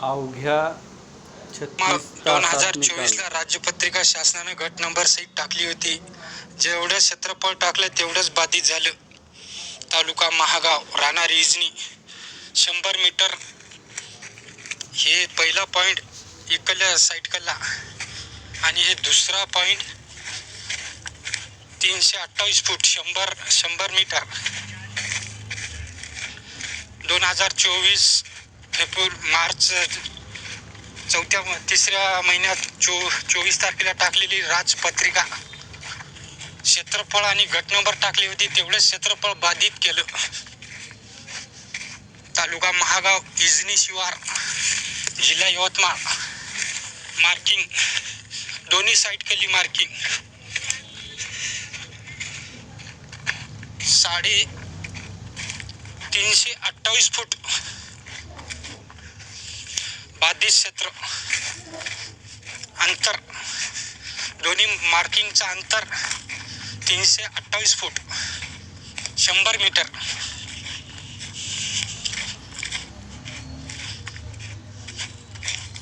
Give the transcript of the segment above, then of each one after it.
अवघ्या छत्तीस दोन हजार तासात चोवीस निकाल ला राज्यपत्रिका शासनानं गट नंबर सहित टाकली होती. जेवढं क्षेत्रफळ टाकलं तेवढंच बाधित झालं. तालुका महागाव राहणार इजनी शंभर मीटर हे पहिला पॉइंट इकडल्या साईडकडला आणि हे दुसरा पॉइंट तीनशे अठ्ठावीस फूट शंभर शंभर मीटर. दोन हजार चोवीस एप्रिल मार्च चौथ्या म- तिसऱ्या महिन्यात चो चोवीस तारखेला टाकलेली राजपत्रिका. क्षेत्रफळ आणि गट नंबर टाकली होती तेवढंच क्षेत्रफळ बाधित केलं. तालुका महागाव इजनी शिवार जिल्हा यवतमाळ. मार्किंग. दोन्ही साईड केली मार्किंग. साडे तीनशे अठ्ठावीस फूट. बाधित क्षेत्र. अंतर. दोन्ही मार्किंगचं अंतर तीनशे अठ्ठावीस फूट. शंभर मीटर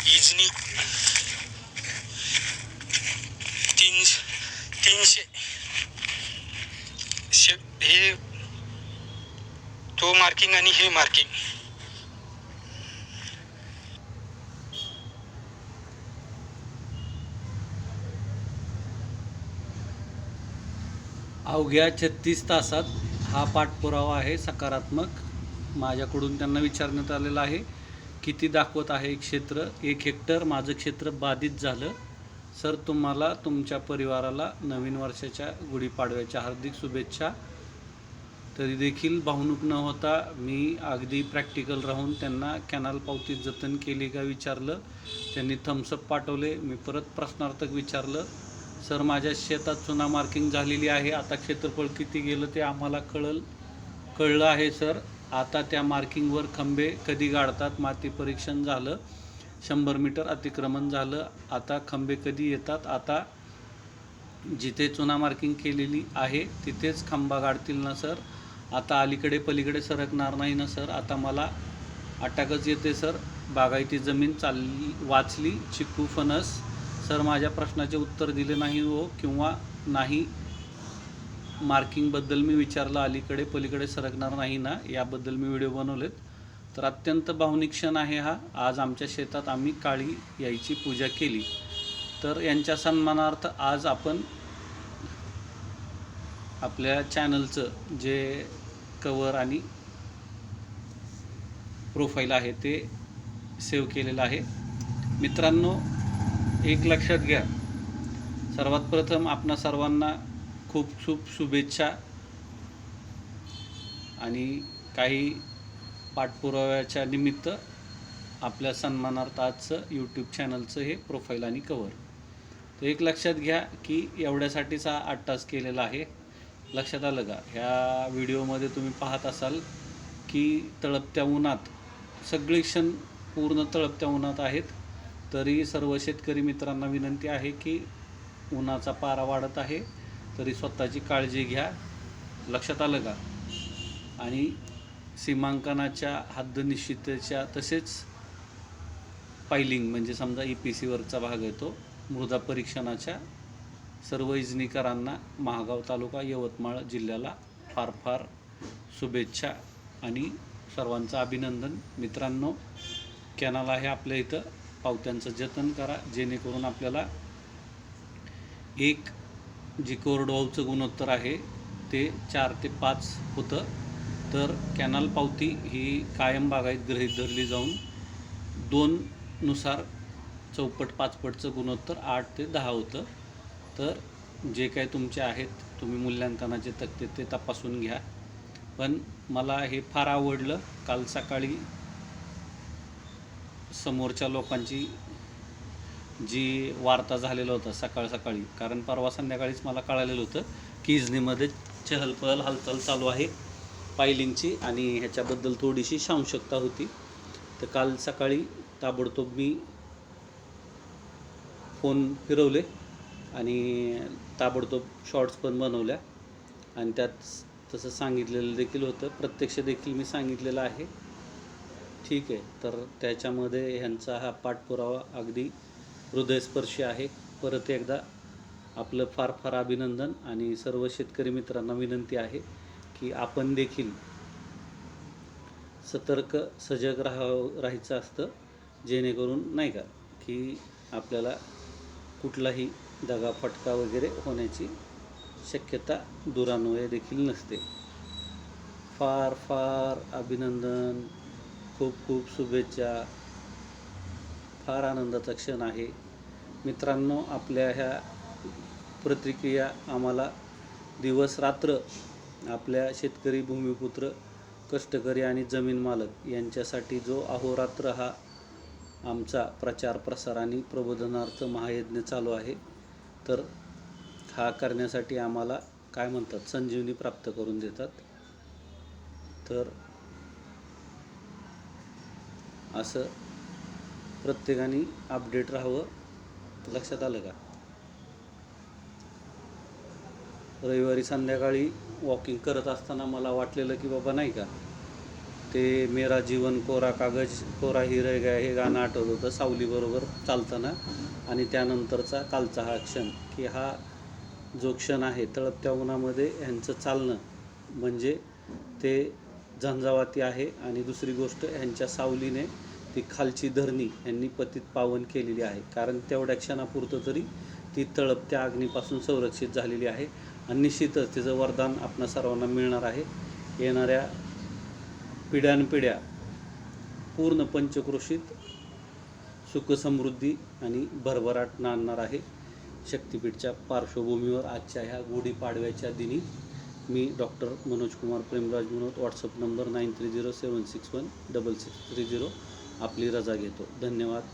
इजनी. तीन तीनशे. शे- हे तो मार्किंग आणि हे मार्किंग अवघ्या छत्तीस तासात हा पाठपुरावा आहे सकारात्मक. माझ्याकडून त्यांना विचारण्यात आलेला आहे किती दाखवत आहे क्षेत्र एक हेक्टर. माझं क्षेत्र बाधित झालं. सर तुम्हाला तुमच्या परिवाराला नवीन वर्षाच्या गुढीपाडव्याच्या हार्दिक शुभेच्छा. तरी देखील भावनूक न होता मी अगदी प्रॅक्टिकल राहून त्यांना कॅनल पावती जतन केली का विचारलं. त्यांनी थम्सअप पाठवले. मी परत प्रश्नार्थक विचारलं. सर माझ्या शेतात चुना मार्किंग झालेली आहे. आता क्षेत्रफळ किती गेलं ते आम्हाला कळल कळलं आहे सर. आता त्या मार्किंगवर खंबे कधी गाडतात माती परीक्षण झालं. शंभर मीटर अतिक्रमण झालं. आता खंबे कधी येतात? आता जिथे चुना मार्किंग केलेली आहे तिथेच खांबा गाडतील ना सर? आता अलीकडे पलीकडे सरकणार नाही ना सर? आता मला अटकच येते सर. बागायती जमीन चालली वाचली चिकू फणस सर माझ्या प्रश्नाचे उत्तर दिले नाही हो किंवा नाही मार्किंगबद्दल मी विचारलं अलीकडे पलीकडे सरकणार नाही ना याबद्दल मी व्हिडिओ बनवलेत. तर अत्यंत भावनिक क्षण आहे हा. आज आमच्या शेतात आम्ही काळी यायची पूजा केली. तर यांच्या सन्मानार्थ आज आपण आपल्या चॅनलचं जे कवर आणि प्रोफाईल आहे ते सेव्ह केलेलं आहे. मित्रांनो एक लक्षात घ्या. सर्वात प्रथम आपणा सर्वांना खूप खूप शुभेच्छा. आणि काही पाठपुराव्याच्या निमित्त आपल्या सन्मानार्थ आजचं यूट्यूब चॅनलचं हे प्रोफाईल आणि कवर तर एक लक्षात घ्या की एवढ्यासाठीच हा आठ तास केलेला आहे. लक्षात आलं का? ह्या व्हिडिओमध्ये तुम्ही पाहत असाल की तळपत्या उन्हात सगळे क्षण पूर्ण तळपत्या उन्हात आहेत. तरी सर्व शेतकरी मित्रांना विनंती आहे की उन्हाचा पारा वाढत आहे तरी स्वतःची काळजी घ्या. लक्षात आलं का? आणि सीमांकनाच्या हद्दनिश्चितेच्या तसेच फायलिंग म्हणजे समजा ई पी सीवरचा भाग येतो मृदा परीक्षणाच्या सर्व इजनीकरांना महागाव तालुका यवतमाळ जिल्ह्याला फार फार शुभेच्छा आणि सर्वांचं अभिनंदन. मित्रांनो कॅनल आहे आपल्या इथं. पावत्यांचं जतन करा जेणेकरून आपल्याला एक जी कोरडवाऊचं गुणोत्तर आहे ते चार ते पाच होतं. तर कॅनल पावती ही कायम बागायत गृहीत धरली जाऊन दोननुसार चौपट पाचपटचं गुणोत्तर आठ ते दहा होतं. तर जे काही तुमचे आहेत तुम्ही मूल्यांकनाचे तक्ते ते तपासून घ्या. पण मला हे फार आवडलं. काल सकाळी समोरच्या लोकांची जी वार्ता झालेलं होतं सकाळ सकाळी कारण परवा संध्याकाळीच मला कळालेलं होतं की इजनीमध्ये चहलपहल हालचाल चालू आहे पायलिंगची आणि ह्याच्याबद्दल थोडीशी सांशकता होती. तर काल सकाळी ताबडतोब मी फोन फिरवले आणि ताबडतोब शॉर्ट्स पण बनवल्या. आणि त्यात तसं सांगितलेलं देखील होतं. प्रत्यक्ष देखील मी सांगितलेलं आहे. ठीक आहे. तर त्याच्यामध्ये ह्यांचा हा पाठपुरावा अगदी हृदयस्पर्शी आहे. परत एकदा आपलं फार फार अभिनंदन आणि सर्व शेतकरी मित्रांना विनंती आहे की आपण देखील सतर्क सजग राहा राहायचं असतं जेणेकरून नाही का की आपल्याला कुठलाही दगा फटका वगैरे होण्याची शक्यता दुरान्वये देखील नसते. फार फार अभिनंदन. खूप खूप शुभेच्छा. फार आनंदाचा क्षण आहे. मित्रांनो आपल्या ह्या प्रतिक्रिया आम्हाला दिवस रात्र आपल्या शेतकरी भूमिपुत्र कष्टकरी आणि जमीन मालक यांच्यासाठी जो अहोरात्र हा आमचा प्रचार प्रसार आणि प्रबोधनार्थ महायज्ञ चालू आहे तर हा करण्यासाठी आम्हाला काय म्हणतात? संजीवनी प्राप्त करून देतात. तर असं प्रत्येकाने अपडेट राहावं लक्षात आलं का? रविवारी संध्याकाळी वॉकिंग करत असताना मला वाटलेलं की बाबा नाही का ते मेरा जीवन कोरा कागज कोरा ही रह गया हे गाणं आठवत होतं सावलीबरोबर चालताना. आणि त्यानंतरचा कालचा हा क्षण की हा जो क्षण आहे तळपत्या उन्हामध्ये ह्यांचं चालणं म्हणजे ते झंझावाती आहे. आणि दुसरी गोष्ट ह्यांच्या सावलीने ती खालची धरणी यांनी पतित पावन केलेली आहे. कारण तेवढ्या क्षणापुरतं तरी ती तळपत्या अग्नीपासून संरक्षित झालेली आहे आणि निश्चितच तिचं वरदान आपणा सर्वांना मिळणार आहे. येणाऱ्या पिढ्यानपिढ्या पूर्ण पंचक्रोशीत सुखसमृद्धी आणि भरभराट नांदणार आहे. शक्तिपीठच्या पार्श्वभूमीवर आजच्या ह्या गुढीपाडव्याच्या दिनी मी doctor Manoj Kumar Premraj Manoj WhatsApp number nine three zero seven six one double six three zero आपली रजा घेतो. धन्यवाद.